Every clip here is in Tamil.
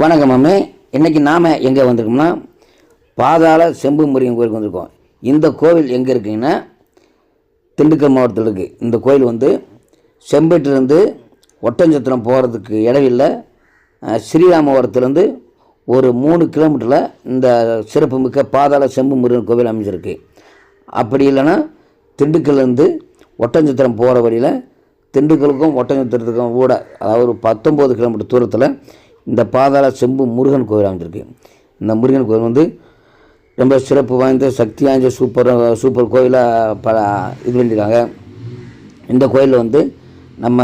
வணக்கம் மாமே. இன்றைக்கி நாம் எங்கே வந்திருக்கோம்னா பாதாள செம்பு முருகன் கோயிலுக்கு வந்திருக்கோம். இந்த கோவில் எங்கே இருக்குங்கன்னா திண்டுக்கல் மாவட்டத்தில் இருக்குது இந்த கோயில் வந்து செம்பேட்டிலேருந்து ஒட்டஞ்சத்திரம் போகிறதுக்கு இடவில்லை ஸ்ரீராமபுரத்துலேருந்து ஒரு மூணு கிலோமீட்டரில் இந்த சிறப்புமிக்க பாதாள செம்பு முருகன் கோவில் அமைஞ்சிருக்கு. அப்படி இல்லைன்னா திண்டுக்கல்லேருந்து ஒட்டஞ்சத்திரம் போகிற வழியில் திண்டுக்கலுக்கும் ஒட்டஞ்சத்திரத்துக்கும் கூட அதாவது ஒரு பத்தொம்போது கிலோமீட்டர் தூரத்தில் இந்த பாதாள செம்பு முருகன் கோயில் அமைஞ்சிருக்கு இந்த முருகன் கோயில் வந்து ரொம்ப சிறப்பு வாய்ந்த சக்தி வாய்ந்த சூப்பர் சூப்பர் கோயிலாக பல இது பண்ணியிருக்காங்க. இந்த கோயிலில் வந்து நம்ம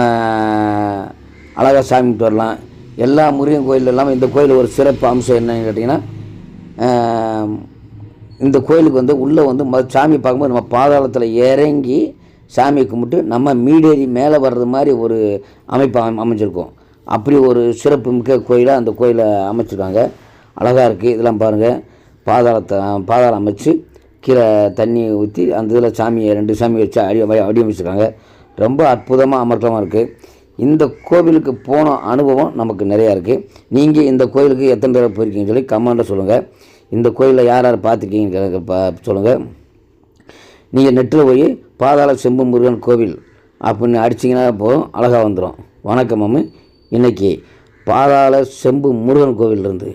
அழகாக சாமி கும்பிட்டு வரலாம். எல்லா முருகன் கோயில் இல்லாமல் இந்த கோயில் ஒரு சிறப்பு அம்சம் என்னன்னு கேட்டிங்கன்னா இந்த கோயிலுக்கு வந்து உள்ளே வந்து ம சாமி பார்க்கும்போது நம்ம பாதாளத்தில் இறங்கி சாமி கும்பிட்டு நம்ம மீடேறி மேலே வர்றது மாதிரி ஒரு அமைப்பு அமை- அமைஞ்சிருக்கும். அப்படி ஒரு சிறப்பு மிக்க கோயிலாக அந்த கோயிலை அமைச்சிருக்காங்க. அழகாக இருக்குது இதெல்லாம் பாருங்கள் பாதாளத்தை பாதாளம் அமைச்சு கீழே தண்ணி ஊற்றி அந்த இதில் சாமியை ரெண்டு சாமி வச்சு அடி வடிவமைச்சிருக்காங்க ரொம்ப அற்புதமாக அமர்த்தமாக இருக்குது இந்த கோவிலுக்கு போன அனுபவம் நமக்கு நிறையா இருக்குது நீங்கள் இந்த கோயிலுக்கு எத்தனை தடவை போயிருக்கீங்கன்னு சொல்லி கமெண்ட்டில் சொல்லுங்கள் இந்த கோயிலில் யார் யார் பார்த்துருக்கீங்க பா சொல்லுங்கள் நீங்கள் நெட்டில் போய் பாதாள செம்பு முருகன் கோவில் அப்படின்னு அடிச்சிங்கன்னா போதும். அழகாக வந்துடும் வணக்கம் மம்மி இன்றைக்கி பாதாள செம்பு முருகன் கோவிலிருந்து